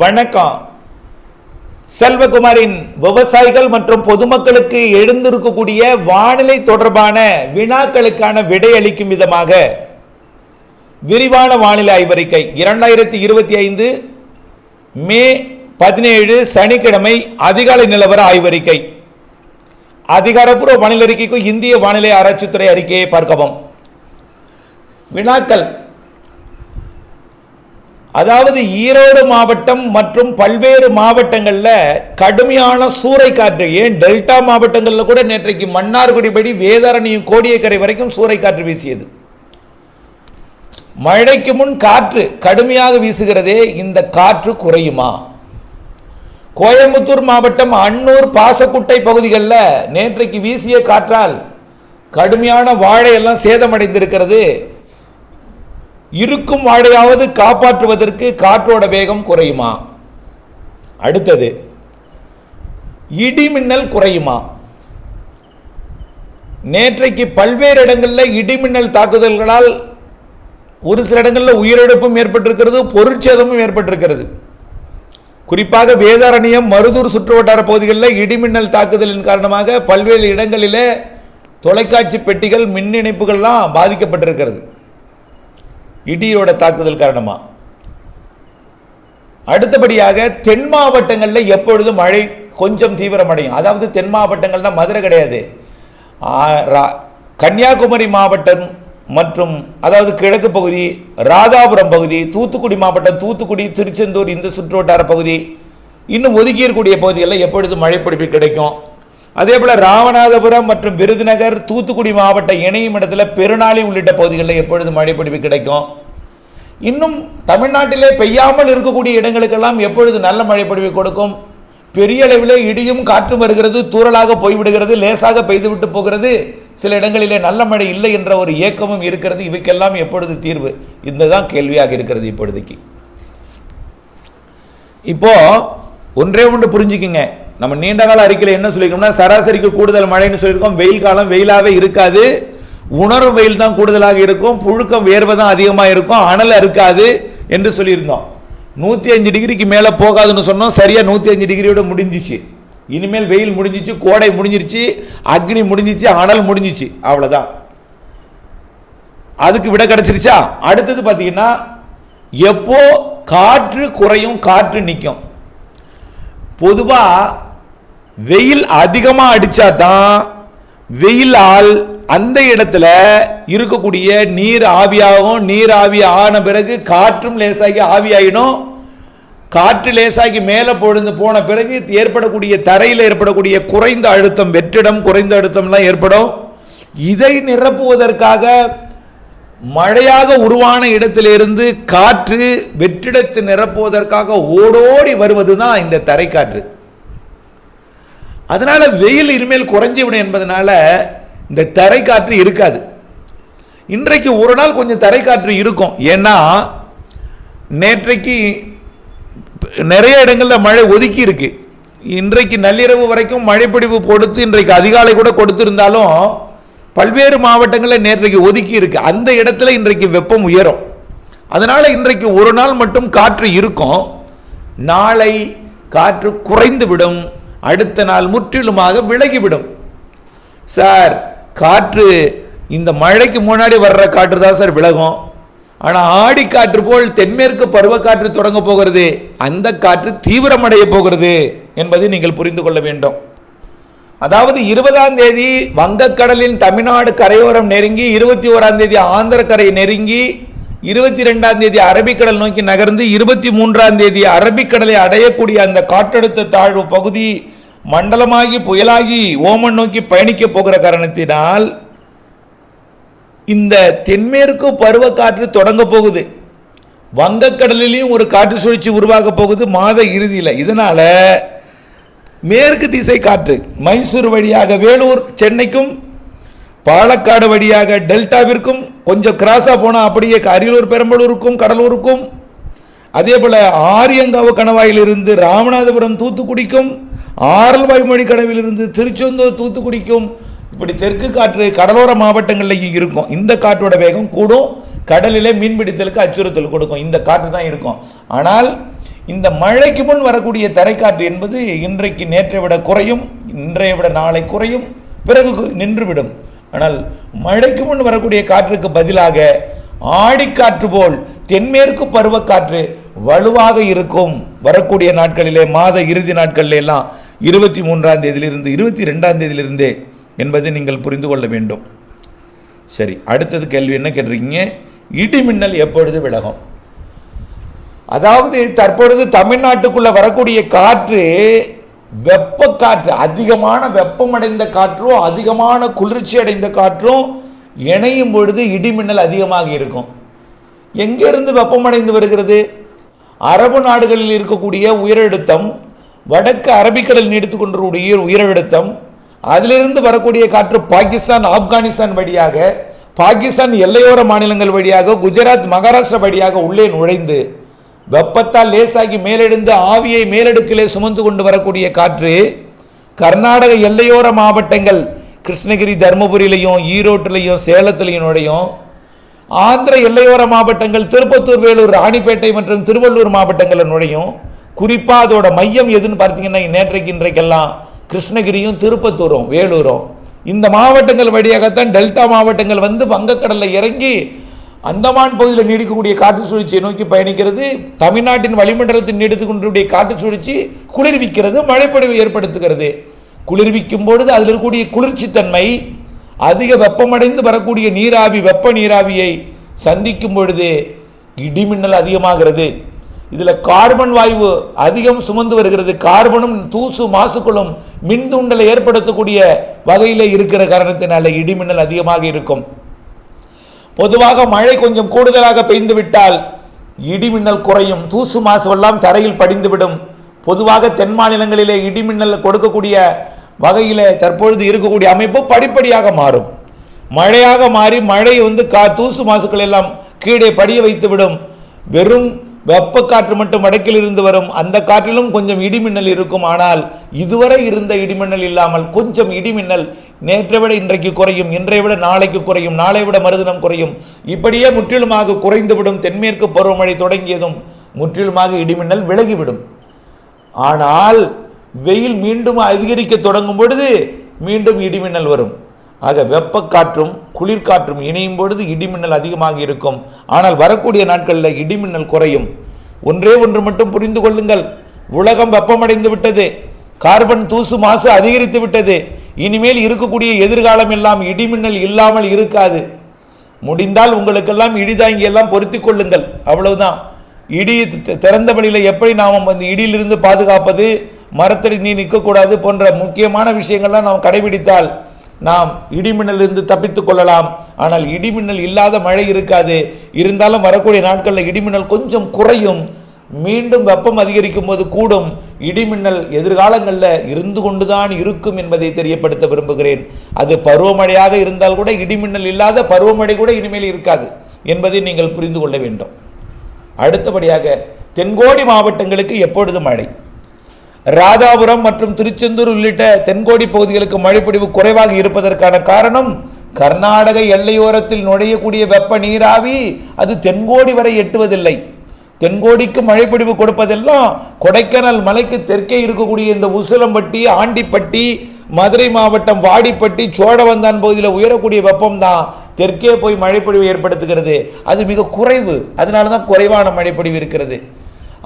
வணக்கம். செல்வகுமாரின் விவசாயிகள் மற்றும் பொதுமக்களுக்கு எழுந்திருக்கக்கூடிய வானிலை தொடர்பான வினாக்களுக்கான விடையளிக்கும் விதமாக விரிவான வானிலை ஆய்வறிக்கை. இரண்டாயிரத்தி இருபத்தி ஐந்து மே பதினேழு சனிக்கிழமை அதிகாலை நிலவர ஆய்வறிக்கை. அதிகாரப்பூர்வ வானிலை அறிக்கைக்கும் இந்திய வானிலை ஆராய்ச்சித்துறை அறிக்கையை பார்க்கவும். வினாக்கள். அதாவது ஈரோடு மாவட்டம் மற்றும் பல்வேறு மாவட்டங்களில் கடுமையான சூறைக்காற்று ஏன் டெல்டா மாவட்டங்களில் கூட நேற்றைக்கு மன்னார்குடிபடி வேதாரணியும் கோடியக்கரை வரைக்கும் சூறைக்காற்று வீசியது. மழைக்கு முன் காற்று கடுமையாக வீசுகிறதே இந்த காற்று குறையுமா? கோயம்புத்தூர் மாவட்டம் அன்னூர் பாசக்குட்டை பகுதிகளில் நேற்றைக்கு வீசிய காற்றால் கடுமையான வாழையெல்லாம் சேதமடைந்திருக்கிறது. இருக்கும் வாழையாவது காப்பாற்றுவதற்கு காற்றோட வேகம் குறையுமா? அடுத்தது இடிமின்னல் குறையுமா? நேற்றைக்கு பல்வேறு இடங்களில் இடிமின்னல் தாக்குதல்களால் ஒரு சில இடங்களில் உயிரிழப்பும் ஏற்பட்டிருக்கிறது பொருட்சேதமும் ஏற்பட்டிருக்கிறது. குறிப்பாக வேதாரண்யம் மருதூர் சுற்றுவட்டார பகுதிகளில் இடிமின்னல் தாக்குதலின் காரணமாக பல்வேறு இடங்களிலே தொலைக்காட்சி பெட்டிகள் மின் இணைப்புகள்லாம் பாதிக்கப்பட்டிருக்கிறது. இடியோட தாக்குதல் காரணமாக அடுத்தபடியாக தென் மாவட்டங்களில் எப்பொழுதும் மழை கொஞ்சம் தீவிரமடையும்? அதாவது தென் மாவட்டங்கள்னால் மதுரை கிடையாது. ரா- கன்னியாகுமரி மாவட்டம் மற்றும் அதாவது கிழக்கு பகுதி ராதாபுரம் பகுதி தூத்துக்குடி மாவட்டம் தூத்துக்குடி திருச்செந்தூர் இந்த சுற்றுவட்டார பகுதி இன்னும் ஒதுக்கி இருக்கக்கூடிய பகுதிகளில் எப்பொழுது மழை பிடிப்பு கிடைக்கும்? அதே போல் ராமநாதபுரம் மற்றும் விருதுநகர் தூத்துக்குடி மாவட்ட இணையும் இடத்துல பெருநாளி உள்ளிட்ட பகுதிகளில் எப்பொழுது மழை பிடிப்பு கிடைக்கும்? இன்னும் தமிழ்நாட்டிலே பெய்யாமல் இருக்கக்கூடிய இடங்களுக்கெல்லாம் எப்பொழுது நல்ல மழை கொடுக்கும்? பெரிய அளவில் இடியும் காற்றும் வருகிறது தூரலாக போய்விடுகிறது லேசாக பெய்துவிட்டு போகிறது. சில இடங்களிலே நல்ல மழை இல்லை என்ற ஒரு ஏக்கமும் இருக்கிறது. இவைக்கெல்லாம் எப்பொழுது தீர்வு? இந்த தான் கேள்வியாக இருக்கிறது இப்பொழுதைக்கு. இப்போ ஒன்றே ஒன்று புரிஞ்சுக்குங்க. நம்ம நீண்ட கால அறிக்கையில் என்ன சொல்லியிருக்கோம்னா சராசரிக்கு கூடுதல் மழைன்னு சொல்லியிருக்கோம். வெயில் காலம் வெயிலாகவே இருக்காது. உணரும் வெயில் தான் கூடுதலாக இருக்கும். புழுக்கம் வேர்வை தான் அதிகமாக இருக்கும். அனல் இருக்காது என்று சொல்லியிருந்தோம். நூற்றி அஞ்சு டிகிரிக்கு மேலே போகாதுன்னு சொன்னோம். சரியாக நூற்றி அஞ்சு டிகிரியோட முடிஞ்சிச்சு. இனிமேல் வெயில் முடிஞ்சிச்சு கோடை முடிஞ்சிருச்சு அக்னி முடிஞ்சிச்சு அனல் முடிஞ்சிச்சு. அவ்வளோதான் அதுக்கு விட கிடைச்சிருச்சா? அடுத்தது பார்த்தீங்கன்னா எப்போ காற்று குறையும் காற்று நிற்கும் பொதுவாக வெயில் அதிகமாக அடித்தா தான் வெயிலால் அந்த இடத்துல இருக்கக்கூடிய நீர் ஆவியாகும். நீர் ஆவி ஆன பிறகு காற்றும் லேசாகி ஆவியாயிடும். காற்று லேசாகி மேலே பொழுது போன பிறகு ஏற்படக்கூடிய தரையில் ஏற்படக்கூடிய குறைந்த அழுத்தம் வெற்றிடம் குறைந்த அழுத்தம்லாம் ஏற்படும். இதை நிரப்புவதற்காக மழையாக உருவான இடத்திலிருந்து காற்று வெற்றிடத்தை நிரப்புவதற்காக ஓடோடி வருவது தான் இந்த தரைக்காற்று. அதனால் வெயில் இனிமேல் குறைஞ்சி விடும் என்பதனால இந்த தரைக்காற்று இருக்காது. இன்றைக்கு ஒரு நாள் கொஞ்சம் தரைக்காற்று இருக்கும். ஏன்னா நேற்றைக்கு நிறைய இடங்களில் மழை ஒதுக்கி இருக்கு. இன்றைக்கு நள்ளிரவு வரைக்கும் மழைப்பிடிப்பு கொடுத்து இன்றைக்கு அதிகாலை கூட கொடுத்துருந்தாலும் பல்வேறு மாவட்டங்களில் நேற்றைக்கு ஒதுக்கி இருக்கு. அந்த இடத்துல இன்றைக்கு வெப்பம் உயரும். அதனால் இன்றைக்கு ஒரு நாள் மட்டும் காற்று இருக்கும். நாளை காற்று குறைந்து விடும். அடுத்த நாள் முற்றிலுமாக விலகிவிடும். சார் காற்று இந்த மழைக்கு முன்னாடி வர்ற காற்று தான் சார் விலகும். ஆனால் ஆடி காற்று போல் தென்மேற்கு பருவக்காற்று தொடங்க போகிறது அந்த காற்று தீவிரமடைய போகிறது என்பதை நீங்கள் புரிந்து கொள்ள வேண்டும். அதாவது இருபதாம் தேதி வங்கக்கடலின் தமிழ்நாடு கரையோரம் நெருங்கி இருபத்தி ஓராம் தேதி ஆந்திர கரை நெருங்கி இருபத்தி ரெண்டாம் தேதி அரபிக்கடல் நோக்கி நகர்ந்து இருபத்தி மூன்றாம் தேதி அரபிக்கடலை அடையக்கூடிய அந்த காற்றழுத்த தாழ்வு பகுதி மண்டலமாகி புயலாகி ஓமன் நோக்கி பயணிக்க போகிற காரணத்தினால் இந்த தென்மேற்கு பருவக்காற்று தொடங்க போகுது. வங்கக்கடலிலையும் ஒரு காற்று சுழற்சி உருவாக போகுது மாத இறுதியில். இதனால் மேற்கு திசை காற்று மைசூர் வழியாக வேலூர் சென்னைக்கும் பாலக்காடு வழியாக டெல்டாவிற்கும் கொஞ்சம் கிராஸாக போனால் அப்படியே அரியலூர் பெரம்பலூருக்கும் கடலூருக்கும் அதே போல் ஆரியங்காவு கணவாயிலிருந்து ராமநாதபுரம் தூத்துக்குடிக்கும் ஆரல்வாய்மொழி கடவிலிருந்து திருச்செந்தூர் தூத்துக்குடிக்கும் இப்படி தெற்கு காற்று கடலோர மாவட்டங்கள்லையும் இருக்கும். இந்த காற்றோட வேகம் கூடும். கடலிலே மீன்பிடித்தலுக்கு அச்சுறுத்தல் கொடுக்கும். இந்த காற்று தான் இருக்கும். ஆனால் இந்த மழைக்கு முன் வரக்கூடிய தரைக்காற்று என்பது இன்றைக்கு நேற்றை விட குறையும் இன்றைய விட நாளை குறையும் பிறகு நின்றுவிடும். ஆனால் மழைக்கு முன் வரக்கூடிய காற்றுக்கு பதிலாக ஆடிக்காற்று போல் தென்மேற்கு பருவக்காற்று வலுவாக இருக்கும். வரக்கூடிய நாட்களிலே மாத இறுதி நாட்களில் எல்லாம் இருபத்தி மூன்றாம் தேதியிலிருந்து இருபத்தி ரெண்டாம் தேதியிலிருந்தே என்பதை நீங்கள் புரிந்து கொள்ள வேண்டும். சரி அடுத்தது கேள்வி என்ன கேட்டிருக்கீங்க? இடி மின்னல் எப்பொழுது விலகும்? அதாவது தற்பொழுது தமிழ்நாட்டுக்குள்ளே வரக்கூடிய காற்று வெப்ப காற்று அதிகமான வெப்பமடைந்த காற்றும் அதிகமான குளிர்ச்சி அடைந்த காற்றும் இணையும் பொழுது இடிமின்னல் அதிகமாக இருக்கும். எங்கேருந்து வெப்பமடைந்து வருகிறது? அரபு நாடுகளில் இருக்கக்கூடிய உயரழுத்தம் வடக்கு அரபிக்கடல் நீடித்து உயிர் உயரழுத்தம் அதிலிருந்து வரக்கூடிய காற்று பாகிஸ்தான் ஆப்கானிஸ்தான் வழியாக பாகிஸ்தான் எல்லையோர மாநிலங்கள் வழியாக குஜராத் மகாராஷ்டிரா வழியாக உள்ளே நுழைந்து வெப்பத்தால் லேசாகி மேலெழுந்து ஆவியை மேலடுக்கிலே சுமந்து கொண்டு வரக்கூடிய காற்று கர்நாடக எல்லையோர மாவட்டங்கள் கிருஷ்ணகிரி தருமபுரியிலையும் ஈரோட்டிலையும் சேலத்திலையும் நுழையும். ஆந்திர எல்லையோர மாவட்டங்கள் திருப்பத்தூர் வேலூர் ராணிப்பேட்டை மற்றும் திருவள்ளூர் மாவட்டங்களில் நுழையும். குறிப்பாக அதோட மையம் எதுன்னு பார்த்தீங்கன்னா நேற்றைக்கு இன்றைக்கெல்லாம் கிருஷ்ணகிரியும் திருப்பத்தூரும் வேலூரும். இந்த மாவட்டங்கள் வழியாகத்தான் டெல்டா மாவட்டங்கள் வந்து வங்கக்கடலில் இறங்கி அந்தமான் பகுதியில் நீடிக்கக்கூடிய காற்று சுழற்சியை நோக்கி பயணிக்கிறது தமிழ்நாட்டின் வளிமண்டலத்தில் நீடித்துக்கொண்டிருடைய காற்று சுழற்சி குளிர்விக்கிறது மழைப்பொழிவு ஏற்படுத்துகிறது. குளிர்விக்கும் பொழுது அதில் இருக்கக்கூடிய குளிர்ச்சித்தன்மை அதிக வெப்பமடைந்து வரக்கூடிய நீராவி வெப்ப நீராவியை சந்திக்கும் பொழுது இடிமின்னல் அதிகமாகிறது. இதில் கார்பன் வாயு அதிகம் சுமந்து வருகிறது. கார்பனும் தூசு மாசுக்களும் மின் தூண்டலை ஏற்படுத்தக்கூடிய வகையில் இருக்கிற காரணத்தினால இடிமின்னல் அதிகமாக இருக்கும். பொதுவாக மழை கொஞ்சம் கூடுதலாக பெய்ந்து விட்டால் இடிமின்னல் குறையும். தூசு மாசுவெல்லாம் தரையில் படிந்துவிடும். பொதுவாக தென் மாநிலங்களிலே இடிமின்னல் கொடுக்கக்கூடிய வகையில் தற்பொழுது இருக்கக்கூடிய அமைப்பு படிப்படியாக மாறும். மழையாக மாறி மழை வந்து கா தூசு மாசுக்கள் எல்லாம் கீழே படிய வைத்துவிடும். வெறும் வெப்ப காற்று மட்டும் வடக்கில் இருந்து வரும். அந்த காற்றிலும் கொஞ்சம் இடிமின்னல் இருக்கும். ஆனால் இதுவரை இருந்த இடிமின்னல் இல்லாமல் கொஞ்சம் இடிமின்னல் நேற்றை விட இன்றைக்கு குறையும். இன்றைய விட நாளைக்கு குறையும். நாளை விட மறுதினம் குறையும். இப்படியே முற்றிலுமாக குறைந்துவிடும். தென்மேற்கு பருவமழை தொடங்கியதும் முற்றிலுமாக இடிமின்னல் விலகிவிடும். ஆனால் வெயில் மீண்டும் அதிகரிக்க தொடங்கும் பொழுது மீண்டும் இடிமின்னல் வரும். ஆக வெப்பக்காற்றும் குளிர்காற்றும் இணையும் பொழுது இடிமின்னல் அதிகமாக இருக்கும். ஆனால் வரக்கூடிய நாட்களில் இடிமின்னல் குறையும். ஒன்றே ஒன்று மட்டும் புரிந்து கொள்ளுங்கள். உலகம் வெப்பமடைந்து விட்டது. கார்பன் தூசு மாசு அதிகரித்து விட்டது. இனிமேல் இருக்கக்கூடிய எதிர்காலம் எல்லாம் இடிமின்னல் இல்லாமல் இருக்காது. முடிந்தால் உங்களுக்கெல்லாம் இடிதாங்கி எல்லாம் பொருத்தி கொள்ளுங்கள். அவ்வளவுதான். இடி திறந்த வழியில் எப்படி நாம் அந்த இடியிலிருந்து பாதுகாப்பது? மரத்தடி நீ நிற்கக்கூடாது போன்ற முக்கியமான விஷயங்கள்லாம் நாம் கடைபிடித்தால் நாம் இடிமின்னலிருந்து தப்பித்துக் கொள்ளலாம். ஆனால் இடிமின்னல் இல்லாத மழை இருக்காது. இருந்தாலும் வரக்கூடிய நாட்களில் இடிமின்னல் கொஞ்சம் குறையும். மீண்டும் வெப்பம் அதிகரிக்கும் போது கூடும். இடிமின்னல் எதிர்காலங்களில் இருந்து கொண்டுதான் இருக்கும் என்பதை தெரியப்படுத்த விரும்புகிறேன். அது பருவமழையாக இருந்தால் கூட இடிமின்னல் இல்லாத பருவமழை கூட இனிமேல் இருக்காது என்பதை நீங்கள் புரிந்து கொள்ள வேண்டும். அடுத்தபடியாக தென்கோடி மாவட்டங்களுக்கு எப்பொழுது மழை? ராதாபுரம் மற்றும் திருச்செந்தூர் உள்ளிட்ட தென்கோடி பகுதிகளுக்கு மழைப்பொழிவு குறைவாக இருப்பதற்கான காரணம் கர்நாடக எல்லையோரத்தில் நுழையக்கூடிய வெப்ப நீராவி அது தென்கோடி வரை எட்டுவதில்லை. தென்கோடிக்கு மழைப்பிடிவு கொடுப்பதெல்லாம் கொடைக்கானல் மலைக்கு தெற்கே இருக்கக்கூடிய இந்த உசிலம்பட்டி ஆண்டிப்பட்டி மதுரை மாவட்டம் வாடிப்பட்டி சோழவந்தான் பகுதியில் உயரக்கூடிய வெப்பம் தான் தெற்கே போய் மழைப்பொழிவு ஏற்படுத்துகிறது. அது மிக குறைவு. அதனால தான் குறைவான மழைப்பொழிவு இருக்கிறது.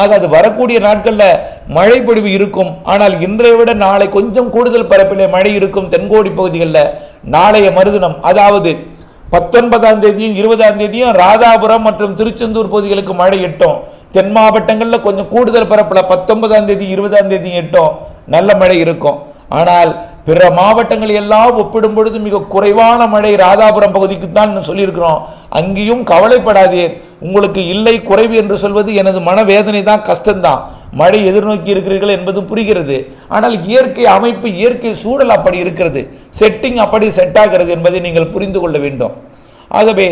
ஆக அது வரக்கூடிய நாட்களில் மழை பொழிவு இருக்கும். ஆனால் இன்றைய விட நாளை கொஞ்சம் கூடுதல் பரப்பிலே மழை இருக்கும் தென்கோடி பகுதிகளில் நாளைய மறுதினம் அதாவது பத்தொன்பதாம் தேதியும் இருபதாம் தேதியும் ராதாபுரம் மற்றும் திருச்செந்தூர் பகுதிகளுக்கு மழை எட்டும். தென் மாவட்டங்களில் கொஞ்சம் கூடுதல் பரப்பில் பத்தொன்பதாம் தேதி இருபதாம் தேதி எட்டும். நல்ல மழை இருக்கும். ஆனால் பிற மாவட்டங்கள் எல்லாம் ஒப்பிடும் பொழுது மிக குறைவான மழை ராதாபுரம் பகுதிக்கு தான் சொல்லியிருக்கிறோம். அங்கேயும் கவலைப்படாதீர் உங்களுக்கு இல்லை குறைவு என்று சொல்வது எனது மனவேதனை தான் கஷ்டம்தான். மழை எதிர்நோக்கி இருக்கிறீர்கள் என்பது புரிகிறது. ஆனால் இயற்கை அமைப்பு இயற்கை சூழல் அப்படி இருக்கிறது. செட்டிங் அப்படி செட் ஆகிறது என்பதை நீங்கள் புரிந்து கொள்ள வேண்டும். ஆகவே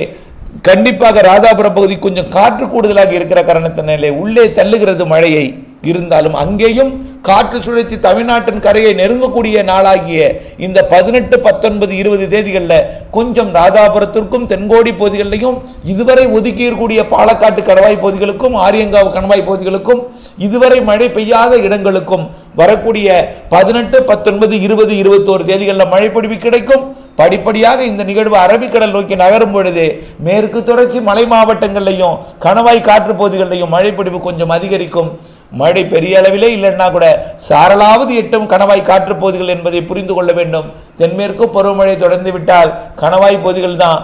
கண்டிப்பாக ராதாபுரம் பகுதி கொஞ்சம் காற்று கூடுதலாக இருக்கிற காரணத்தினாலே உள்ளே தள்ளுகிறது மழையை. இருந்தாலும் அங்கேயும் காற்று சுழற்சி தமிழ்நாட்டின் கரையை நெருங்கக்கூடிய நாளாகிய இந்த பதினெட்டு பத்தொன்பது இருபது தேதிகளில் கொஞ்சம் ராதாபுரத்திற்கும் தென்கோடி பகுதிகளிலையும் இதுவரை ஒதுக்கி இருக்கக்கூடிய பாலக்காட்டு கணவாய் பகுதிகளுக்கும் ஆரியங்காவு கணவாய் பகுதிகளுக்கும் இதுவரை மழை பெய்யாத இடங்களுக்கும் வரக்கூடிய பதினெட்டு பத்தொன்பது இருபது இருபத்தோரு தேதிகளில் மழை கிடைக்கும். படிப்படியாக இந்த நிகழ்வு அரபிக்கடல் நோக்கி நகரும் பொழுது மேற்கு தொடர்ச்சி மலை மாவட்டங்கள்லையும் கணவாய் காற்று பகுதிகளிலையும் மழைப்பொடிவு கொஞ்சம் அதிகரிக்கும். மழை பெரிய அளவிலே இல்லைன்னா கூட சாரலாவது எட்டும் கணவாய் காற்று பகுதிகள் என்பதை புரிந்து கொள்ள வேண்டும். தென்மேற்கு பருவமழை தொடர்ந்து விட்டால் கணவாய் பகுதிகள் தான்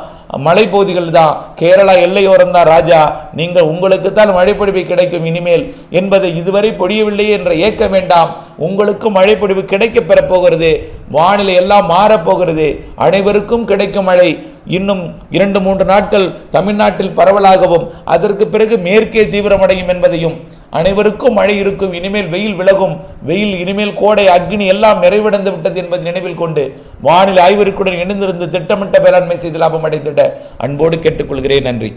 மலைப்பகுதிகள் தான். கேரளா எல்லையோரம் தான் ராஜா. நீங்கள் உங்களுக்கு தான் மழைப்பொழிவு கிடைக்கும் இனிமேல் என்பதை இதுவரை பொழியவில்லை என்ற ஏக்க வேண்டாம். உங்களுக்கு மழைப்பொழிவு கிடைக்கப் பெறப்போகிறது. வானிலை எல்லாம் மாறப்போகிறது அனைவருக்கும் கிடைக்கும் மழை. இன்னும் இரண்டு மூன்று நாட்கள் தமிழ்நாட்டில் பரவலாகவும் அதற்கு பிறகு மேற்கே தீவிரமடையும் என்பதையும் அனைவருக்கும் மழை இருக்கும் இனிமேல் வெயில் விலகும். வெயில் இனிமேல் கோடை அக்னி எல்லாம் நிறைவடைந்து விட்டது என்பதை நினைவில் கொண்டு வானிலை ஆய்வறிக்குடன் இணைந்திருந்து திட்டமிட்ட வேளாண்மை செய்து லாபம் அடைந்திட அன்போடு கேட்டுக்கொள்கிறேன். நன்றி.